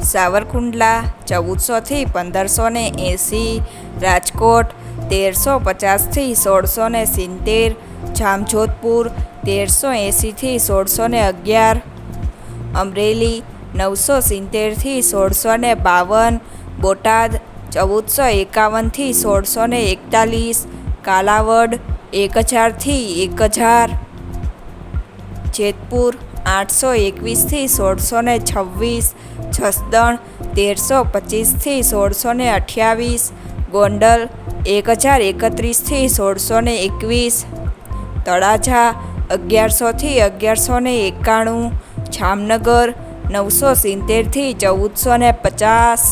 સાવરકુંડલા, ચૌદસોથી પંદરસો ને એંસી, રાજકોટ, તેરસો પચાસથી સોળસો ને સિત્તેર, જામજોધપુર, તેરસો એંસીથી સોળસો ને અગિયાર, અમરેલી, નવસો સિત્તેરથી સોળસો ને બાવન, બોટાદ, ચૌદસો એકાવનથી સોળસો ને એકતાલીસ, કાલાવડ, એક હજારથી એક હજાર, જેતપુર આઠસો એકવીસથી સોળસો ને છવ્વીસ, જસદણ તેરસો પચીસથી સોળસો ને અઠ્યાવીસ, ગોંડલ એક હજાર એકત્રીસથી સોળસો ને એકવીસ, તળાજા અગિયારસોથી અગિયારસો ને એકાણું, જામનગર નવસો સિત્તેરથી ચૌદસો ને પચાસ